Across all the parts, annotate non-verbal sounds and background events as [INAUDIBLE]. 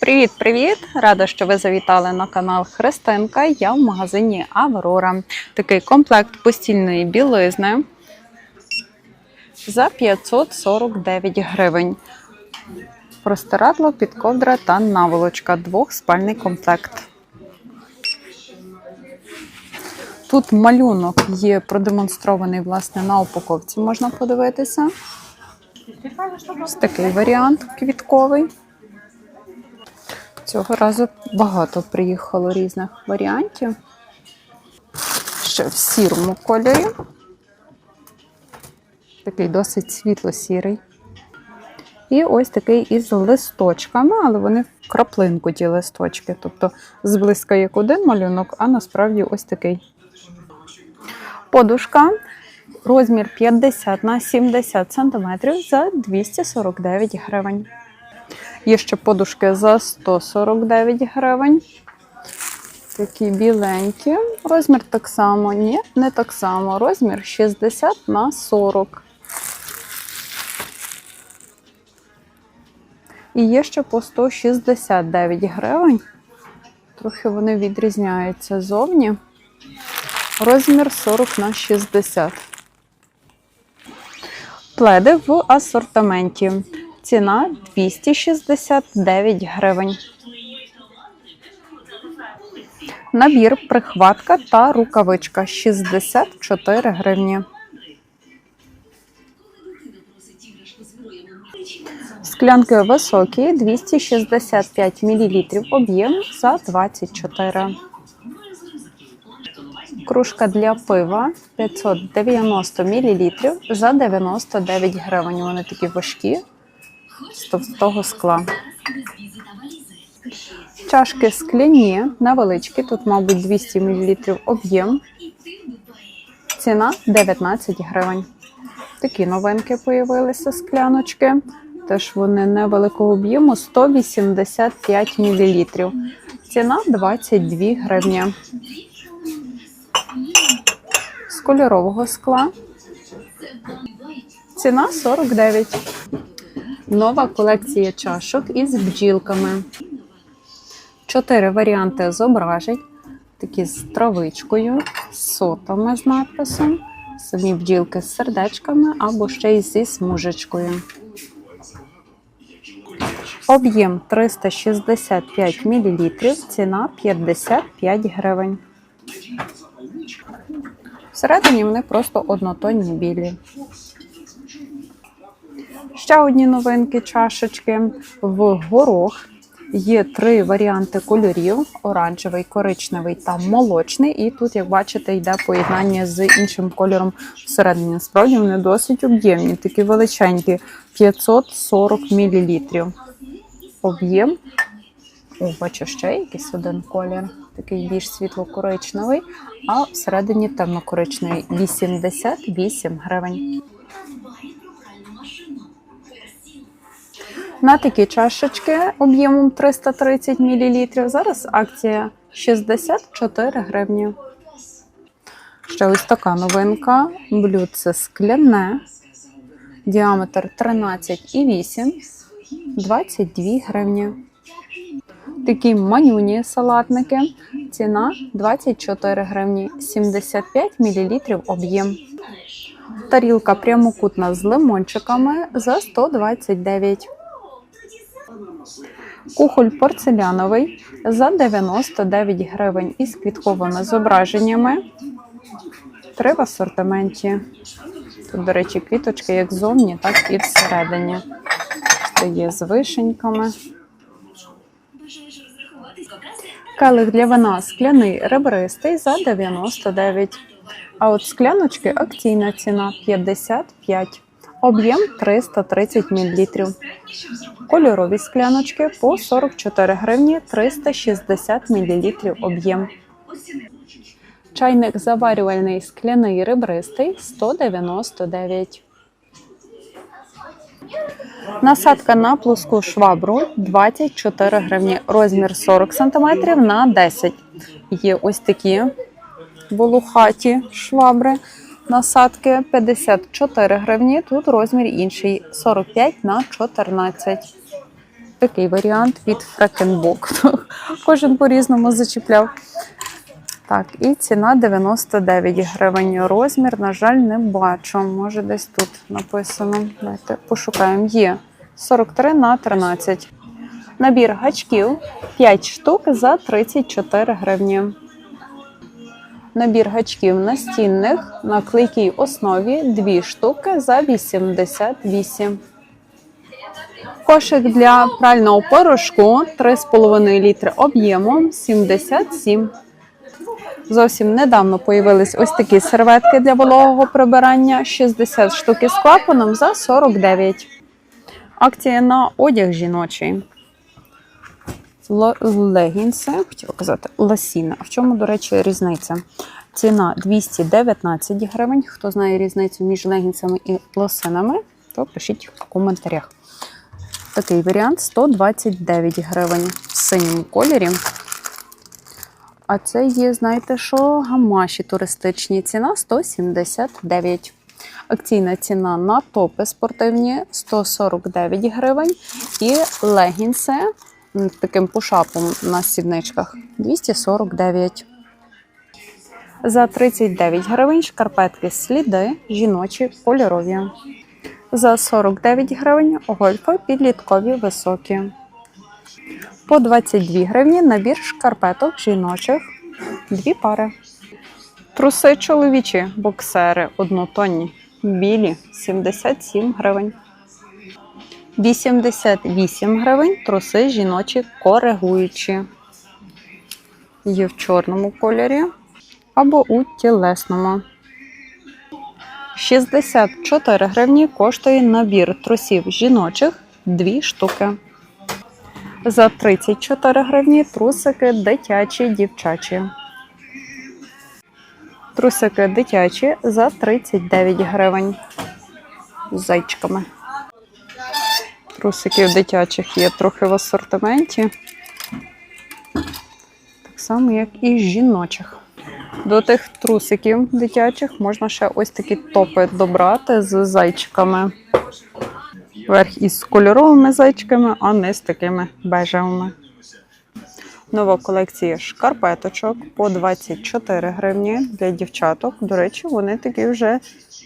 Привіт-привіт! Рада, що ви завітали на канал Христинка. Я в магазині Аврора. Такий комплект постільної білизни за 549 гривень. Простирадло, підковдра та наволочка. Двохспальний комплект. Тут малюнок є продемонстрований власне на упаковці, можна подивитися. Ось такий варіант квітковий. Цього разу багато приїхало різних варіантів. Ще в сірому кольорі. Такий досить світло-сірий. І ось такий із листочками, але вони в краплинку ті листочки. Тобто зблизька як один малюнок, а насправді ось такий. Подушка. Розмір 50 на 70 см за 249 гривень. Є ще подушки за 149 гривень. Такі біленькі. Розмір так само. Ні, не так само. Розмір 60 на 40. І є ще по 169 гривень. Трохи вони відрізняються зовні. Розмір 40 на 60. Пледи в асортименті. Ціна 269 гривень. Набір, прихватка та рукавичка 64 гривні. Склянки високі 265 мл об'єм за 24. Кружка для пива 590 мл за 99 гривень. Вони такі важкі товстого скла. Чашки скляні, невеличкі, тут, мабуть, 200 мл об'єм. Ціна 19 гривень. Такі новинки появилися скляночки. Теж вони невеликого об'єму 185 мл. Ціна 22 гривні. З кольорового скла. Ціна 49. Нова колекція чашок із бджілками. Чотири варіанти зображень. Такі з травичкою, з сотами з надписом, самі бджілки з сердечками або ще й зі смужечкою. Об'єм 365 мл, ціна 55 гривень. Всередині вони просто однотонні білі. Ще одні новинки чашечки в горох. Є три варіанти кольорів: оранжевий, коричневий та молочний. І тут, як бачите, йде поєднання з іншим кольором всередині. Насправді вони досить об'ємні, такі величенькі 540 мл. Об'єм. О, бачу ще якийсь один колір, такий більш світло-коричневий, а всередині темно-коричневий 88 гривень. На такі чашечки об'ємом 330 мл. Зараз акція 64 гривні. Ще ось така новинка. Блюдце скляне. Діаметр 13,8, 22 гривні. Такі манюні салатники. Ціна 24 гривні, 75 мл об'єм. Тарілка прямокутна з лимончиками за 129. Кухоль порцеляновий за 99 гривень із квітковими зображеннями. Три в асортименті. Тут, до речі, квіточки як зовні, так і всередині. Це є з вишеньками. Келих для вина скляний ребристий за 99. А от скляночки акційна ціна 55. Об'єм 330 мл. Кольорові скляночки по 44 гривні 360 мл об'єм. Чайник заварювальний скляний ребристий 199. Насадка на плоску швабру 24 гривні. Розмір 40 см на 10 Є ось такі волухаті швабри. Насадки 54 гривні. Тут розмір інший 45 на 14. такий варіант від Фрекенбок. [LAUGHS] Кожен по-різному зачіпляв. Так, і ціна 99 гривень. Розмір, на жаль, не бачу. Може, десь тут написано. Давайте пошукаємо. Є 43 на 13. Набір гачків 5 штук за 34 гривні. Набір гачків настінних на клейкій основі 2 штуки за 88. Кошик для прального порошку 3,5 літри об'ємом 77. Зовсім недавно появились ось такі серветки для вологого прибирання 60 штук із клапаном за 49. Акція на одяг жіночий. Легінси, хотіла казати, ласіна. В чому, до речі, різниця? Ціна 219 гривень. Хто знає різницю між легінсами і лосинами, то пишіть в коментарях. Такий варіант 129 гривень в синьому кольорі. А це є, знаєте що, гамаші туристичні. Ціна 179. Акційна ціна на топи спортивні 149 гривень. І легінси таким пушапом на сідничках 249. За 39 гривень шкарпетки сліди жіночі кольорові. За 49 гривень гольфи підліткові високі. По 22 гривні набір шкарпеток жіночих. Дві пари. Труси чоловічі, боксери однотонні. Білі 77 гривень. 88 гривень труси жіночі коригуючі. Є в чорному кольорі або у тілесному. 64 гривні коштує набір трусів жіночих 2 штуки. За 34 гривні трусики дитячі дівчачі. Трусики дитячі за 39 гривень. З зайчиками. Трусиків дитячих є трохи в асортименті. Так само, як і жіночих. До тих трусиків дитячих можна ще ось такі топи добрати з зайчиками. Верх із кольоровими зайчиками, а низ такими бежевими. Нова колекція шкарпеточок по 24 гривні для дівчаток. До речі, вони такі вже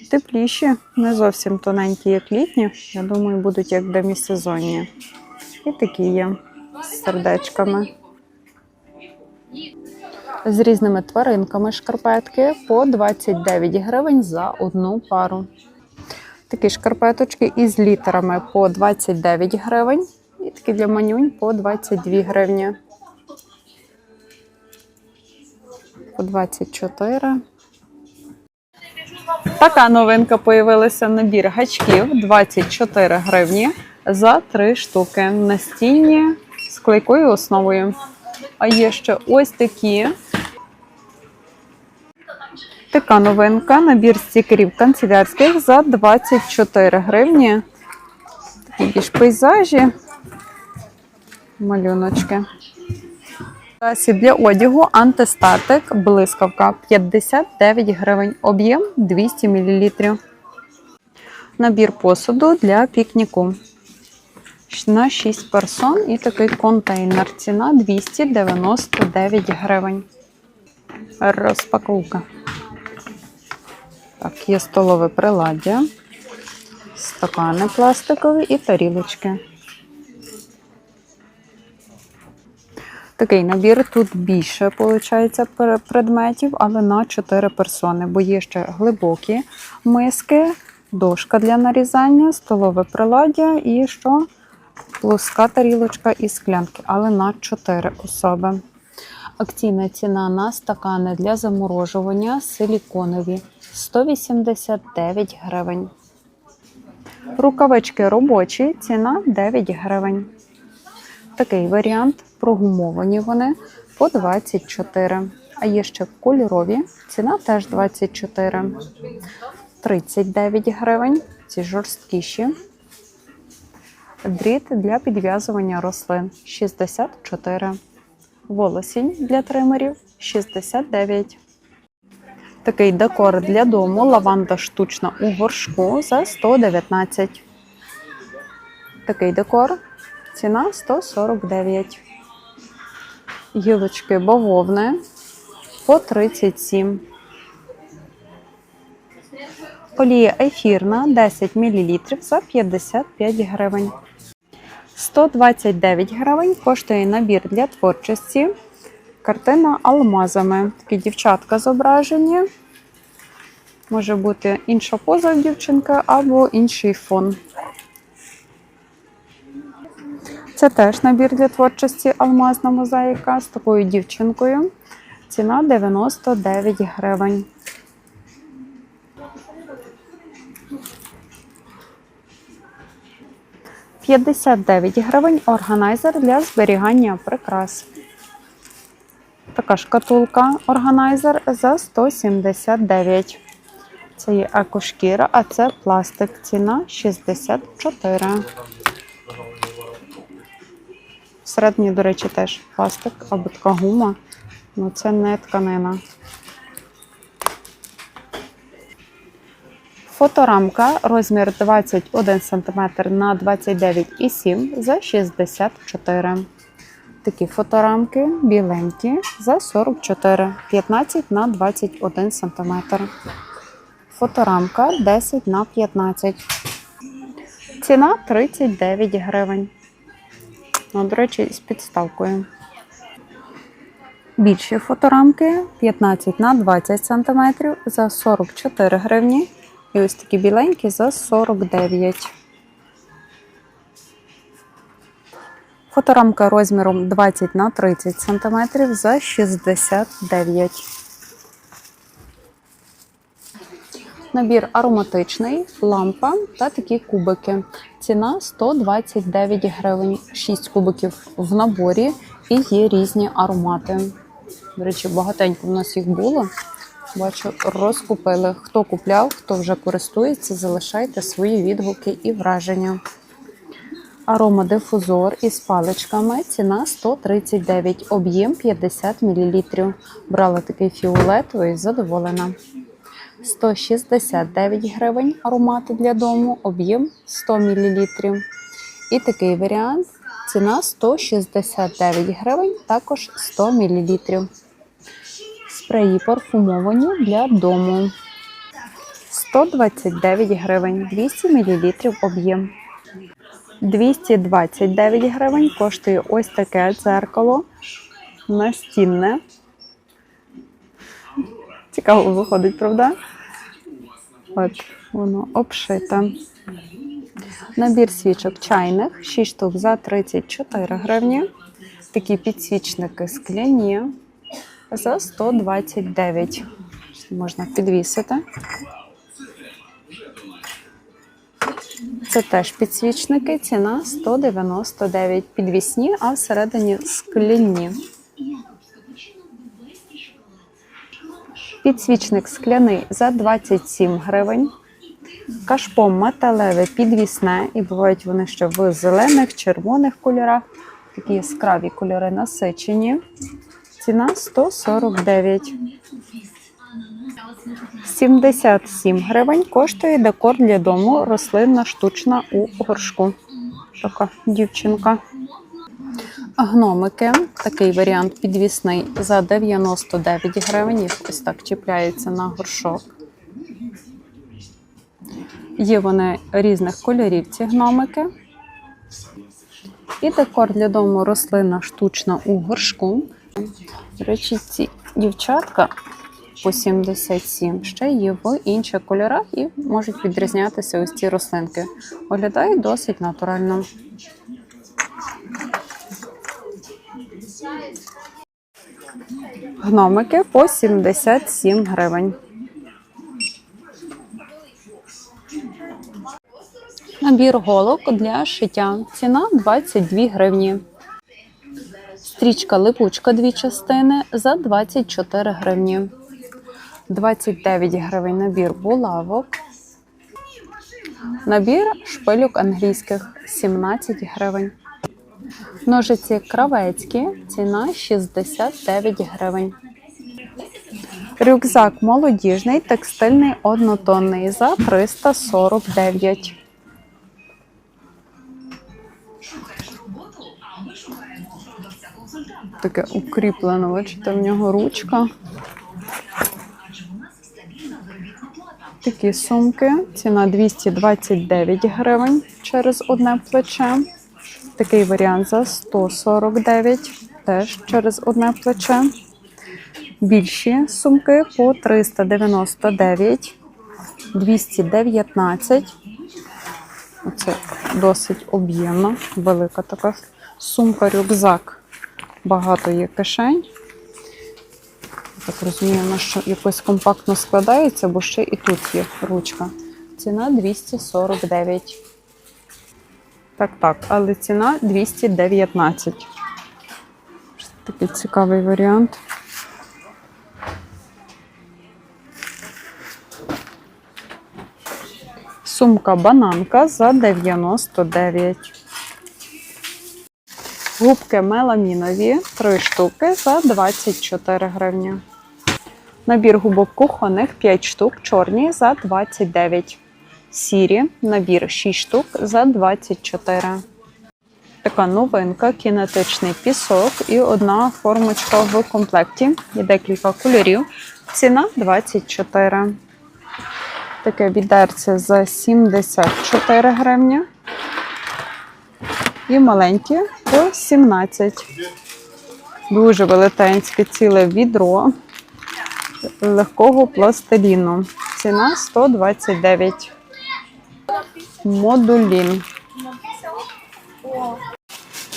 тепліші, не зовсім тоненькі, як літні. Я думаю, будуть як демісезонні. І такі є з сердечками. З різними тваринками шкарпетки по 29 гривень за одну пару. Такі шкарпеточки із літерами по 29 гривень. І такі для манюнь по 22 гривні. По 24. Така новинка появилася набір гачків 24 гривні за 3 штуки. Настінні з клейкою основою. А є ще ось такі. Така новинка. Набір стікерів канцелярських за 24 гривні. Такі більш пейзажі. Малюночки. Засіб для одягу антистатик блискавка 59 гривень. Об'єм 200 мл. Набір посуду для пікніку. На 6 персон і такий контейнер. Ціна 299 гривень. Розпаковка. Так, є столове приладдя, стакани пластикові і тарілочки. Такий набір тут більше виходить, предметів, але на 4 персони, бо є ще глибокі миски, дошка для нарізання, столове приладдя і що? Плоска тарілочка і склянки, але на 4 особи. Акційна ціна на стакани для заморожування силіконові 189 гривень. Рукавички робочі, ціна 9 гривень. Такий варіант. Прогумовані вони по 24. А є ще кольорові, ціна теж 24. 39 гривень. Ці жорсткіші. Дріт для підв'язування рослин 64. Волосінь для тримерів 69. Такий декор для дому лаванда штучна у горшку за 119. Такий декор ціна 149. Гілочки бавовни по 37. Олія ефірна 10 мл за 55 гривень. 129 гривень коштує набір для творчості. Картина алмазами. Такі дівчатка зображені. Може бути інша поза в дівчинки або інший фон. Це теж набір для творчості алмазна мозаїка з такою дівчинкою. Ціна 99 гривень. «59 гривень органайзер для зберігання прикрас. Така шкатулка органайзер за 179. Це є екошкіра, а це пластик. Ціна 64. Всередині, до речі, теж пластик або така гума. Ну це не тканина. Фоторамка розмір 21 см на 29,7 за 64. Такі фоторамки біленькі за 44, 15 на 21 см. Фоторамка 10 на 15. Ціна 39 гривень. Ну, до речі, з підставкою. Більші фоторамки 15 на 20 см за 44 гривні. І ось такі біленькі за 49. Фоторамка розміром 20 на 30 см за 69. Набір ароматичний, лампа та такі кубики. Ціна 129 гривень. 6 кубиків в наборі і є різні аромати. До речі, багатенько в нас їх було. Бачу, розкупили. Хто купляв, хто вже користується, залишайте свої відгуки і враження. Аромадифузор із паличками. Ціна 139, об'єм 50 мл. Брала такий фіолетовий, задоволена. 169 гривень аромати для дому, об'єм 100 мл. І такий варіант. Ціна 169 гривень, також 100 мл. Спреї парфумовані для дому. 129 гривень, 200 мл об'єм. 229 гривень коштує ось таке дзеркало настінне. Цікаво виходить, правда? От, воно обшите. Набір свічок чайних, 6 штук за 34 гривні. Такі підсвічники скляні за 129. Можна підвісити. Це теж підсвічники, ціна 199. Підвісні, а всередині скляні. Підсвічник скляний за 27 гривень. Кашпо металеве підвісне, і бувають вони ще в зелених, червоних кольорах. Такі яскраві кольори насичені. Ціна 149. 77 гривень коштує декор для дому рослинна штучна у горшку. Така дівчинка. Гномики, такий варіант підвісний за 99 гривень. Їх ось так чіпляється на горшок. Є вони різних кольорів, ці гномики. І декор для дому рослина штучна у горшку. До речі, ці дівчатка по 77 ще є в інших кольорах і можуть відрізнятися ось ці рослинки. Виглядають досить натурально. Гномики по 77 гривень. Набір голок для шиття. Ціна 22 гривні. Стрічка липучка дві частини за 24 гривні. 29 гривень набір булавок. Набір шпилюк англійських 17 гривень. Ножиці кравецькі, ціна 69 гривень. Рюкзак молодіжний, текстильний однотонний за 349. Таке укріплено, бачите, в нього ручка. Такі сумки. Ціна 229 гривень через одне плече. Такий варіант за 149, теж через одне плече. Більші сумки по 399, 219. Оце досить об'ємна, велика така сумка-рюкзак. Багато є кишень. Так розумію, що якось компактно складається, бо ще і тут є ручка. Ціна 249. Так, так, але ціна 219. Такий цікавий варіант. Сумка бананка за 99. Губки меламінові 3 штуки за 24 гривні. Набір губок кухонних 5 штук, чорні за 29. Сірі набір 6 штук за 24. Така новинка, кінетичний пісок і одна формочка в комплекті. Є декілька кольорів. Ціна 24. Таке відерце за 74 гривні. І маленькі по 17. Дуже велетенське ціле відро легкого пластиліну. Ціна 129. Модулін.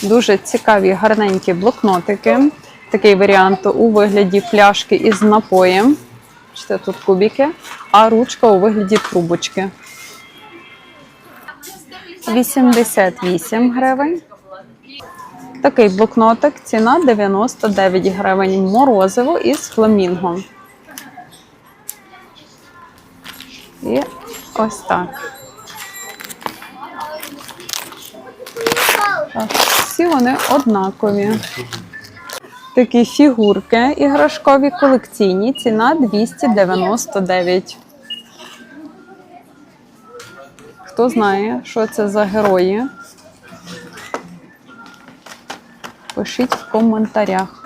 Дуже цікаві гарненькі блокнотики. Такий варіант у вигляді пляшки із напоєм. Бачите, тут кубики, а ручка у вигляді трубочки. 88 гривень. Такий блокнотик, ціна 99 гривень. Морозиво із фламінгом. І ось так. Всі вони однакові. Такі фігурки іграшкові колекційні. Ціна 299. Хто знає, що це за герої? Пишіть в коментарях.